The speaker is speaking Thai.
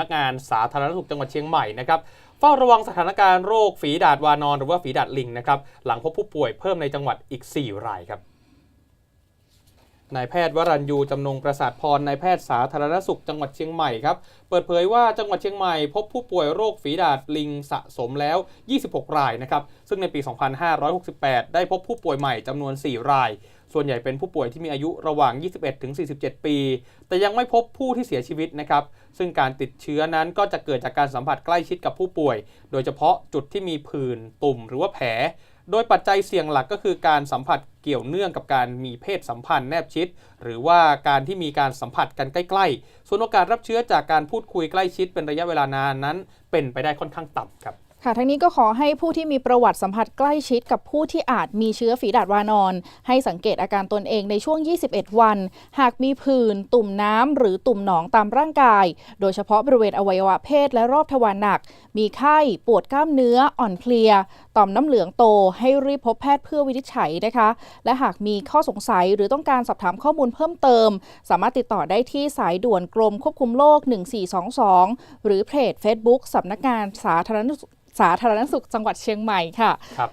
นักงานสาธารณสุขจังหวัดเชียงใหม่นะครับเฝ้าระวังสถานการณ์โรคฝีดาดวานอน หรือว่าฝีดาดลิงนะครับหลังพบผู้ป่วยเพิ่มในจังหวัดอีก 4 รายครับ นายแพทย์วรัญยูจำนงประสาทพรนายแพทย์สาธารณสุขจังหวัดเชียงใหม่ครับ เปิดเผยว่าจังหวัดเชียงใหม่พบผู้ป่วยโรคฝีดาดลิงสะสมแล้ว 26 รายนะครับ ซึ่งในปี 2568 ได้พบผู้ป่วยใหม่จำนวน 4 ราย ส่วนใหญ่เป็นผู้ป่วยที่มีอายุระหว่าง 21 ถึง 47 ปี แต่ยังไม่พบผู้ที่เสียชีวิตนะครับ ซึ่งการติดเชื้อนั้นก็จะเกิดจากการสัมผัสใกล้ชิดกับผู้ป่วย โดยเฉพาะจุดที่มีผื่นตุ่มหรือว่าแผล โดยปัจจัยเสี่ยงหลักก็คือการสัมผัสเกี่ยวเนื่องกับการมีเพศสัมพันธ์แนบชิด หรือว่าการที่มีการสัมผัสกันใกล้ๆ ส่วนโอกาสรับเชื้อจากการพูดคุยใกล้ชิดเป็นระยะเวลานานนั้น เป็นไปได้ค่อนข้างต่ำครับ ค่ะทั้งนี้ก็ขอให้ผู้ที่มีประวัติสัมผัสใกล้ชิดกับผู้ที่อาจมีเชื้อฝีดาดวานอน ให้สังเกตอาการตนเองในช่วง 21 วัน หากมีผื่นตุ่มน้ำหรือตุ่มหนองตามร่างกาย โดยเฉพาะบริเวณอวัยวะเพศและรอบทวารหนัก มีไข้ปวดกล้ามเนื้ออ่อนเพลีย ต่อมน้ำเหลืองโต ให้รีบพบแพทย์เพื่อวินิจฉัยนะคะ และหากมีข้อสงสัยหรือต้องการสอบถามข้อมูลเพิ่มเติม สามารถติดต่อได้ที่สายด่วนกรมควบคุมโรค1422 หรือเพจ Facebook สำนักงานสาธารณสุข สาธารณสุขจังหวัดเชียงใหม่ค่ะครับ